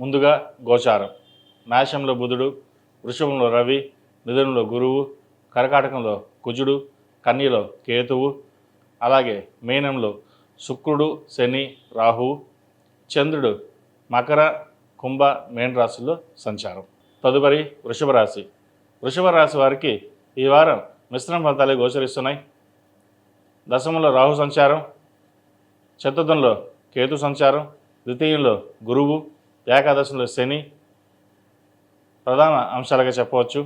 ముందుగా గోచారం. మేషంలో బుధుడు వృషభంలో రవి మిథునంలో గురువు కర్కాటకంలో కుజుడు కన్యలో కేతువు అలాగే మీనంలో శుక్రుడు శని రాహువు చంద్రుడు మకర కుంభ మేన రాశుల్లో సంచారం. తదుపరి వృషభ రాశి. వృషభ రాశి వారికి ఈ వారం మిశ్రమ ఫలితాలే గోచరిస్తున్నాయి. దశమంలో రాహు సంచారం చతుర్థంలో కేతు సంచారం ద్వితీయంలో గురువు ఏకాదశిలో శని ప్రధాన అంశాలుగా చెప్పవచ్చు.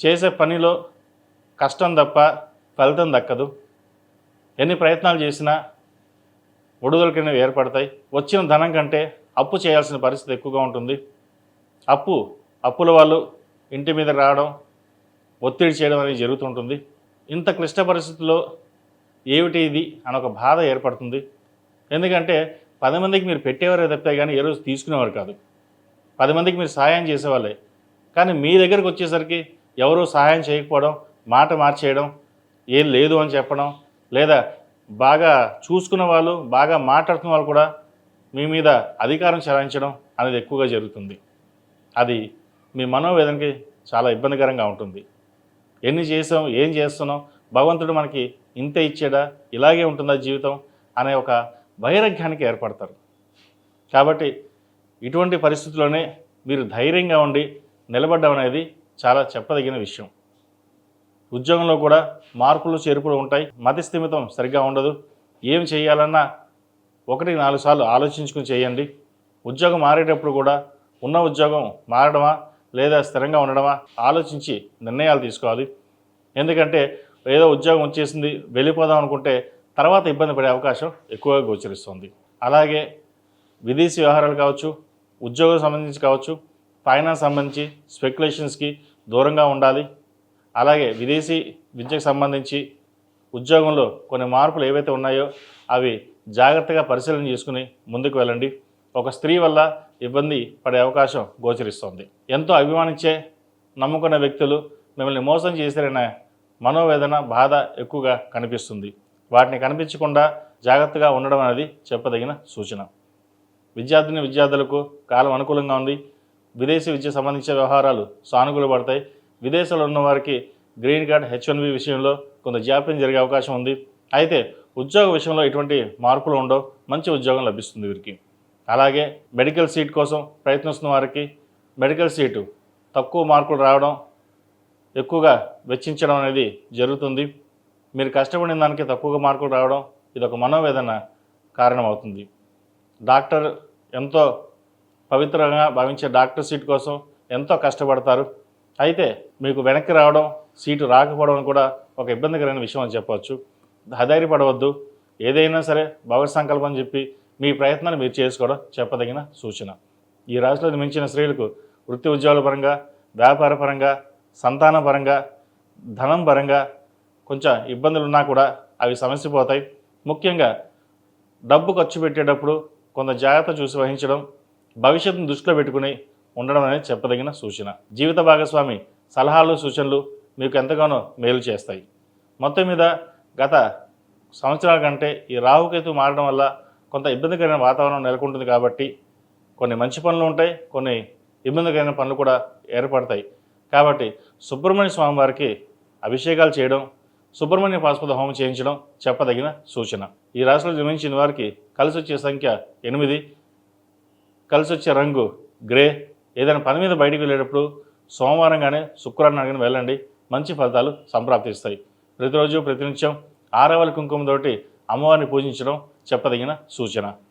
చేసే పనిలో కష్టం తప్ప ఫలితం దక్కదు. ఎన్ని ప్రయత్నాలు చేసినా ఒడుదలకినవి ఏర్పడతాయి. వచ్చిన ధనం కంటే అప్పు చేయాల్సిన పరిస్థితి ఎక్కువగా ఉంటుంది. అప్పు అప్పుల వాళ్ళు ఇంటి మీద రావడం ఒత్తిడి చేయడం అనేది జరుగుతుంటుంది. ఇంత క్లిష్ట పరిస్థితుల్లో ఏమిటి ఇది అని ఒక బాధ ఏర్పడుతుంది. ఎందుకంటే పది మందికి మీరు పెట్టేవారే తప్పితే కానీ ఏ రోజు తీసుకునేవారు కాదు. పది మందికి మీరు సహాయం చేసేవాళ్ళే. కానీ మీ దగ్గరకు వచ్చేసరికి ఎవరూ సహాయం చేయకపోవడం మాట మార్చేయడం ఏం లేదు అని చెప్పడం లేదా బాగా చూసుకున్న వాళ్ళు బాగా మాట్లాడుతున్న వాళ్ళు కూడా మీ మీద అధికారం చెలాయించడం అనేది ఎక్కువగా జరుగుతుంది. అది మీ మనోవేదనకి చాలా ఇబ్బందికరంగా ఉంటుంది. ఎన్ని చేసాం ఏం చేస్తున్నాం భగవంతుడు మనకి ఇంత ఇచ్చాడా ఇలాగే ఉంటుందా జీవితం అనే ఒక వైరాగ్యానికి ఏర్పడతారు. కాబట్టి ఇటువంటి పరిస్థితుల్లోనే మీరు ధైర్యంగా ఉండి నిలబడడం అనేది చాలా చెప్పదగిన విషయం. ఉద్యోగంలో కూడా మార్పులు చేర్పులు ఉంటాయి. మతి స్థిమితం సరిగ్గా ఉండదు. ఏం చేయాలన్నా ఒకటి నాలుగు సార్లు ఆలోచించుకుని చేయండి. ఉద్యోగం మారేటప్పుడు కూడా ఉన్న ఉద్యోగం మారడమా లేదా స్థిరంగా ఉండడమా ఆలోచించి నిర్ణయాలు తీసుకోవాలి. ఎందుకంటే ఏదో ఉద్యోగం వచ్చేసింది వెళ్ళిపోదాం అనుకుంటే తర్వాత ఇబ్బంది పడే అవకాశం ఎక్కువగా గోచరిస్తుంది. అలాగే విదేశీ వ్యవహారాలు కావచ్చు ఉద్యోగం సంబంధించి కావచ్చు ఫైనాన్స్ సంబంధించి స్పెక్యులేషన్స్కి దూరంగా ఉండాలి. అలాగే విదేశీ విద్యకు సంబంధించి ఉద్యోగంలో కొన్ని మార్పులు ఏవైతే ఉన్నాయో అవి జాగ్రత్తగా పరిశీలన చేసుకుని ముందుకు వెళ్ళండి. ఒక స్త్రీ వల్ల ఇబ్బంది పడే అవకాశం గోచరిస్తోంది. ఎంతో అభిమానించే నమ్ముకున్న వ్యక్తులు మిమ్మల్ని మోసం చేశారనే మనోవేదన బాధ ఎక్కువగా కనిపిస్తుంది. వాటిని కనిపించకుండా జాగ్రత్తగా ఉండడం అనేది చెప్పదగిన సూచన. విద్యార్థిని విద్యార్థులకు కాలం అనుకూలంగా ఉంది. విదేశీ విద్య సంబంధించిన వ్యవహారాలు సానుకూల పడతాయి. విదేశాల్లో ఉన్న వారికి green card H one B విషయంలో కొంత జాప్యం జరిగే అవకాశం ఉంది. అయితే ఉద్యోగ విషయంలో ఎటువంటి మార్పులు ఉండవు. మంచి ఉద్యోగం లభిస్తుంది వీరికి. అలాగే మెడికల్ సీట్ కోసం ప్రయత్నిస్తున్న వారికి మెడికల్ సీటు తక్కువ మార్కులు రావడం ఎక్కువగా వెచ్చించడం అనేది జరుగుతుంది. మీరు కష్టపడిన దానికి తక్కువగా మార్కులు రావడం ఇది ఒక మనోవేదన కారణమవుతుంది. డాక్టర్ ఎంతో పవిత్రంగా భావించే డాక్టర్ సీట్ కోసం ఎంతో కష్టపడతారు. అయితే మీకు వెనక్కి రావడం సీటు రాకపోవడం కూడా ఒక ఇబ్బందికరమైన విషయం అని చెప్పవచ్చు ధైర్యపడవద్దు ఏదైనా సరే భగవత్ సంకల్పం చెప్పి మీ ప్రయత్నాన్ని మీరు చేసుకోవడం చెప్పదగిన సూచన. ఈ రాశిలో మించిన స్త్రీలకు వృత్తి ఉద్యోగాల పరంగా వ్యాపార పరంగా సంతాన పరంగా ధనం పరంగా కొంచెం ఇబ్బందులు ఉన్నా కూడా అవి సమస్యపోతాయి ముఖ్యంగా డబ్బు ఖర్చు పెట్టేటప్పుడు కొంత జాగ్రత్త చూసి వహించడం భవిష్యత్తును దృష్టిలో పెట్టుకుని ఉండడం అనేది చెప్పదగిన సూచన. జీవిత భాగస్వామి సలహాలు సూచనలు మీకు ఎంతగానో మేలు చేస్తాయి. మొత్తం మీద గత సంవత్సరాల కంటే ఈ రాహుకేతు మారడం వల్ల కొంత ఇబ్బందికరమైన వాతావరణం నెలకొంటుంది కాబట్టి కొన్ని మంచి పనులు ఉంటాయి కొన్ని ఇబ్బందికరమైన పనులు కూడా ఏర్పడతాయి. కాబట్టి సుబ్రహ్మణ్య స్వామి వారికి అభిషేకాలు చేయడం సుబ్రహ్మణ్య పాశుపత హోమం చేయించడం చెప్పదగిన సూచన. ఈ రాశిలో జన్మించిన వారికి కలిసి వచ్చే సంఖ్య ఎనిమిది. కలిసి వచ్చే రంగు గ్రే. ఏదైనా పని మీద బయటికి వెళ్ళేటప్పుడు సోమవారంగానే శుక్రవారం కానీ వెళ్ళండి. మంచి ఫలితాలు సంప్రాప్తిస్తాయి. ప్రతిరోజు ప్రతినిత్యం ఆరవల కుంకుమతోటి అమ్మవారిని పూజించడం చెప్పదగిన సూచన.